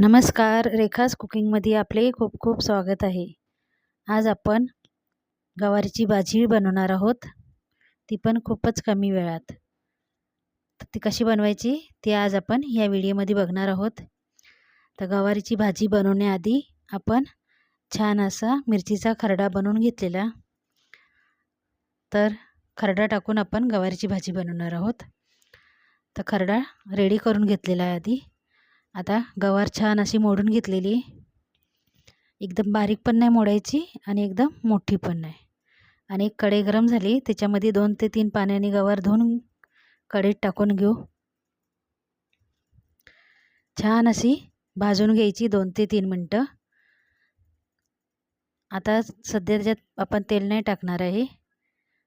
नमस्कार रेखाज कुकिंगमध्ये आपले खूप खूप स्वागत आहे. आज आपण गवारीची भाजी बनवणार आहोत. ती पण खूपच कमी वेळात. तर ती कशी बनवायची ती आज आपण या व्हिडिओमध्ये बघणार आहोत. तर गवारीची भाजी बनवण्याआधी आपण छान असा मिरचीचा खरडा बनवून घेतलेला. तर खरडा टाकून आपण गवारीची भाजी बनवणार आहोत. तर खरडा रेडी करून घेतलेला आहे आधी. आता गवार छान अशी मोडून घेतलेली एकदम बारीक पण नाही मोडायची आणि एकदम मोठी पण नाही. आणि एक कढई गरम झाली त्याच्यामध्ये दोन ते तीन पाण्याने गवार धुवून कढईत टाकून घेऊ. छान अशी भाजून घ्यायची दोन ते तीन मिनटं. आता सध्या त्याच्यात आपण तेल नाही टाकणार आहे.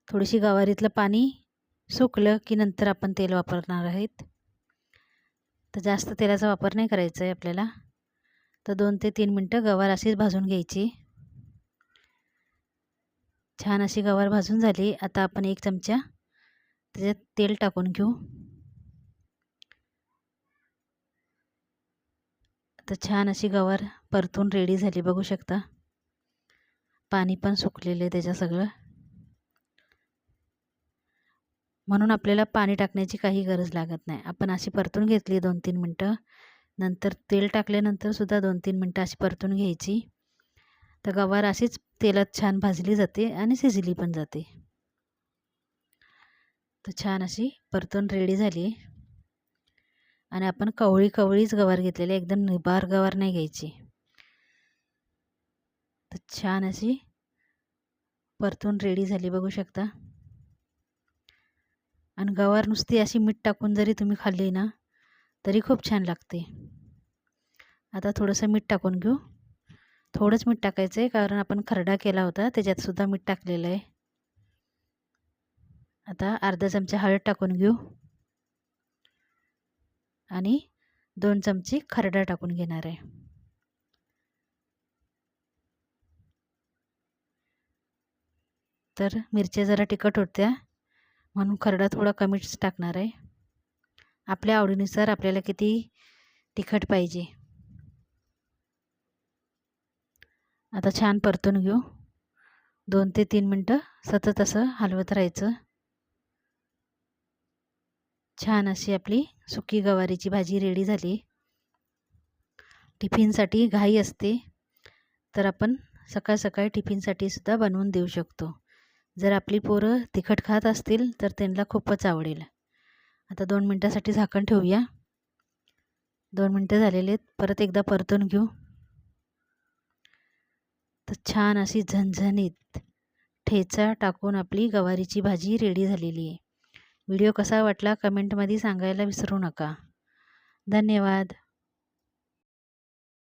थोडीशी गवारीतलं पाणी सुकलं की नंतर आपण तेल वापरणार आहेत. तर जास्त तेलाचा वापर नाही करायचा आहे आपल्याला. तर दोन ते तीन मिनटं गवार अशीच भाजून घ्यायची. छान अशी गवार भाजून झाली. आता आपण एक चमचा त्याच्यात तेल टाकून घेऊ. तर छान अशी गवार परतून रेडी झाली बघू शकता. पाणी पण सुकलेलं आहे त्याच्या सगळं. म्हणून आपल्याला पाणी टाकण्याची काही गरज लागत नाही. आपण अशी परतून घेतली दोन तीन मिनटं. नंतर तेल टाकल्यानंतर सुद्धा दोन तीन मिनटं अशी परतून घ्यायची. तर गवार अशीच तेलात छान भाजली जाते आणि शिजली पण जाते. तर छान अशी परतून रेडी झाली. आणि आपण कवळी कवळीच गवार घेतलेली एकदम निबार गवार नाही घ्यायची. तर छान अशी परतून रेडी झाली बघू शकता. आणि गवार नुसती अशी मीठ टाकून जरी तुम्ही खाल्ली ना तरी खूप छान लागते. आता थोडंसं मीठ टाकून घेऊ. थोडंच मीठ टाकायचं आहे कारण आपण खरडा केला होता त्याच्यातसुद्धा मीठ टाकलेलं आहे. आता अर्धा चमचा हळद टाकून घेऊ. आणि दोन चमचे खरडा टाकून घेणार आहे. तर मिरच्या जरा तिखट होत्या. म्हणून खरडा थोडा कमीच टाकणार आहे. आपल्या आवडीनुसार आपल्याला किती तिखट पाहिजे. आता छान परतून घेऊ. दोन ते तीन मिनटं सतत असं हलवत राहायचं. छान अशी आपली सुकी गवारीची भाजी रेडी झाली. टिफिनसाठी घाई असते तर आपण सकाळ सकाळी टिफिनसाठी सुद्धा बनवून देऊ शकतो. जर आपली पोरं तिखट खात असतील तर त्यांना खूपच आवडेल. आता दोन मिनटासाठी झाकण ठेवूया. दोन मिनटं झालेले आहेत. परत एकदा परतून घेऊ. तर छान अशी झणझणीत ठेचा टाकून आपली गवारीची भाजी रेडी झालेली आहे. व्हिडिओ कसा वाटला कमेंटमध्ये सांगायला विसरू नका. धन्यवाद.